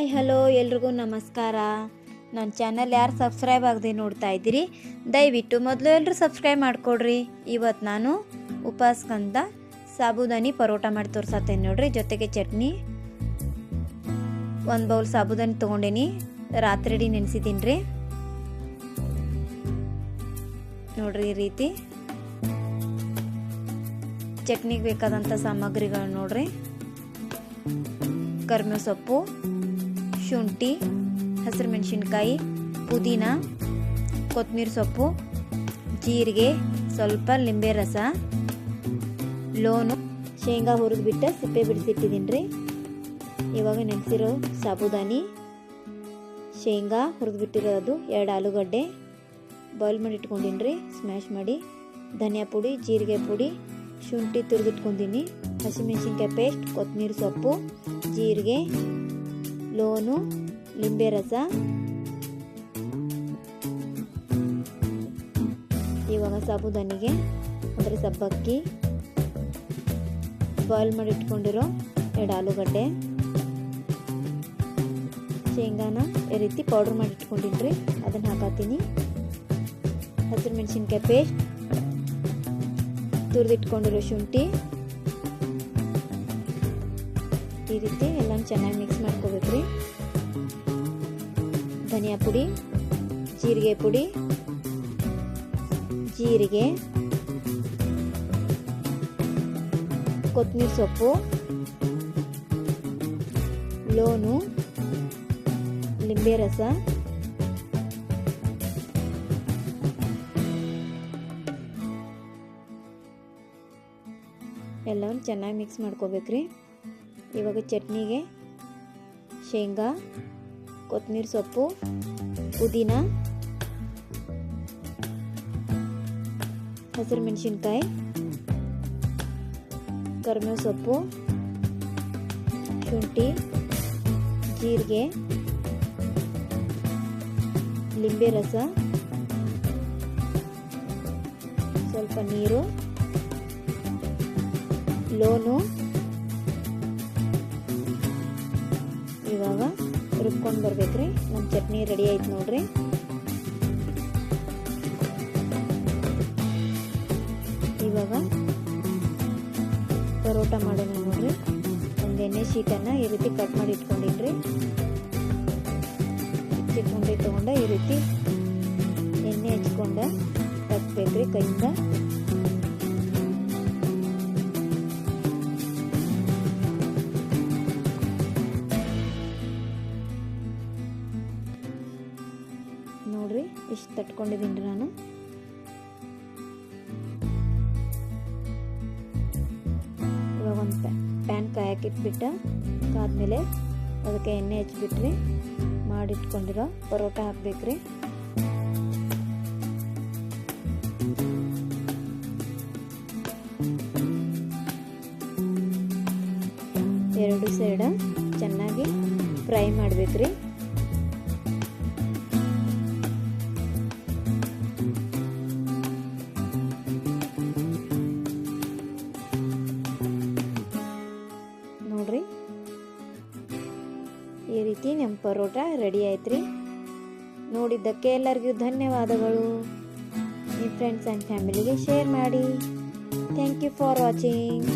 Hi, hello, ಎಲ್ರಿಗೂ ನಮಸ್ಕಾರ. ನನ್ನ ಚಾನಲ್ ಯಾರು ಸಬ್ಸ್ಕ್ರೈಬ್ ಆಗದೆ ನೋಡ್ತಾ ಇದ್ದೀರಿ, ದಯವಿಟ್ಟು ಮೊದಲು ಎಲ್ಲರೂ ಸಬ್ಸ್ಕ್ರೈಬ್ ಮಾಡಿಕೊಡ್ರಿ. ಇವತ್ತು ನಾನು ಉಪಾಸ್ಕಂತ ಸಾಬುದಾನಿ ಪರೋಟ ಮಾಡಿ ತೋರ್ಸತ್ತೇನೆ ನೋಡ್ರಿ, ಜೊತೆಗೆ ಚಟ್ನಿ. ಒಂದು ಬೌಲ್ ಸಾಬುದಾನಿ ತೊಗೊಂಡೇನಿ, ರಾತ್ರಿ ನೆನೆಸಿದ್ದೀನಿ ರೀ. ನೋಡ್ರಿ ಈ ರೀತಿ. ಚಟ್ನಿಗೆ ಬೇಕಾದಂಥ ಸಾಮಗ್ರಿಗಳು ನೋಡ್ರಿ. ಕರ್ಮೆ ಸೊಪ್ಪು. ಶುಂಠಿ, ಹಸಿರು ಮೆಣಸಿನ್ಕಾಯಿ, ಪುದೀನ ಕೊತ್ತಂಬರಿ ಸೊಪ್ಪು, ಜೀರಿಗೆ, ಸ್ವಲ್ಪ ಲಿಂಬೆ ರಸ, ಲೋನು. ಶೇಂಗಾ ಹುರಿದ್ಬಿಟ್ಟು ಸಿಪ್ಪೆ ಬಿಡಿಸಿಟ್ಟಿದ್ದೀನಿ ರೀ ಇವಾಗ ನೆನೆಸಿರೋ ಸಾಬುದಾನಿ, ಶೇಂಗಾ ಹುರಿದ್ಬಿಟ್ಟಿರೋದು ಎರಡು ಆಲೂಗಡ್ಡೆ. ಬಾಯ್ಲ್ ಮಾಡಿ ಇಟ್ಕೊಂಡಿನಿ ರೀ ಸ್ಮ್ಯಾಶ್ ಮಾಡಿ. ಧನಿಯಾ ಪುಡಿ, ಜೀರಿಗೆ ಪುಡಿ, ಶುಂಠಿ ತುರಿದಿಟ್ಕೊಂಡಿನಿ. ಹಸಿಮೆಣಸಿನ್ಕಾಯಿ ಪೇಸ್ಟ್ ಕೊತ್ತಂಬರಿ ಸೊಪ್ಪು, ಜೀರಿಗೆ ಲೋನು, ಲಿಂಬೆ ರಸ ಇವಾಗ ಸಾಬುದಾನಿಗೆ ಅಂದರೆ ಸಬ್ಬಕ್ಕಿ. ಬಾಯ್ಲ್ ಮಾಡಿ ಇಟ್ಕೊಂಡಿರೋ ಎರಡು ಆಲೂಗಡ್ಡೆ. ಶೇಂಗಾನ ಈ ರೀತಿ ಪೌಡ್ರ್ ಮಾಡಿ ಇಟ್ಕೊಂಡಿನ್ರಿ. ಅದನ್ನು ಹಾಕತ್ತೀನಿ. ಹಸಿರು ಮೆಣಸಿನ್ಕಾಯಿ ಪೇಸ್ಟ್ ತುರಿದಿಟ್ಕೊಂಡಿರೋ ಶುಂಠಿ. ಈ ರೀತಿ ಎಲ್ಲ ಚೆನ್ನಾಗಿ ಮಿಕ್ಸ್ ಮಾಡ್ಕೋಬೇಕು ರೀ ಧನಿಯಾ ಪುಡಿ, ಜೀರಿಗೆ ಪುಡಿ, ಜೀರಿಗೆ ಕೊತ್ತಂಬರಿ ಸೊಪ್ಪು, ಲೋನು, ಲಿಂಬೆ ರಸ ಎಲ್ಲವನ್ನು ಚೆನ್ನಾಗಿ ಮಿಕ್ಸ್ ಮಾಡ್ಕೋಬೇಕ್ರಿ. ಇವಾಗ ಚಟ್ನಿಗೆ ಶೇಂಗಾ ಕೊತ್ತಂಬರಿ ಸೊಪ್ಪು, ಪುದೀನ, ಹಸಿರು ಮೆಣಸಿನ್ಕಾಯಿ ಕರಿಬೇವು ಸೊಪ್ಪು, ಶುಂಠಿ, ಜೀರಿಗೆ, ಲಿಂಬೆ ರಸ, ಸ್ವಲ್ಪ ನೀರು, ಲೋನು. ಇವಾಗ ರುಬ್ಕೊಂಡು ಬರ್ಬೇಕ್ರಿ. ನಮ್ಮ ಚಟ್ನಿ ರೆಡಿ ಆಯ್ತು ನೋಡ್ರಿ. ಇವಾಗ ಪರೋಟ ಮಾಡೋಣ ನೋಡ್ರಿ. ಒಂದು ಎಣ್ಣೆ ಶೀಟನ್ನು ಈ ರೀತಿ ಕಟ್ ಮಾಡಿ ಇಟ್ಕೊಂಡಿನ್ರಿ ಚಿಟ್ಕೊಂಡೆ ತೊಗೊಂಡ ಈ ರೀತಿ ಎಣ್ಣೆ ಹಚ್ಕೊಂಡ ತಗ್ಬೇಕ್ರಿ ಕೈಯಿಂದ. ಇಷ್ಟು ತಟ್ಕೊಂಡಿದ್ದೀನಿ ನಾನು. ಇವಾಗ ಒಂದು ಪ್ಯಾನ್ ಕಾಯಕ್ಕಿಟ್ಬಿಟ್ಟು ಕಾದ್ಮೇಲೆ ಅದಕ್ಕೆ ಎಣ್ಣೆ ಹಚ್ಬಿಟ್ರಿ ಮಾಡಿಟ್ಕೊಂಡಿರೋ ಪರೋಟ ಹಾಕ್ಬೇಕ್ರಿ ಎರಡು ಸೈಡ ಚೆನ್ನಾಗಿ ಫ್ರೈ ಮಾಡ್ಬೇಕ್ರಿ ರೀತಿ ನಮ್ಮ ಪರೋಟ ರೆಡಿ ಆಯ್ತು ನೋಡಿದ್ದಕ್ಕೆ ಎಲ್ಲರಿಗೂ ಧನ್ಯವಾದಗಳು. ನಿಮ್ಮ ಫ್ರೆಂಡ್ಸ್ ಆ್ಯಂಡ್ ಫ್ಯಾಮಿಲಿಗೆ ಶೇರ್ ಮಾಡಿ. Thank you for watching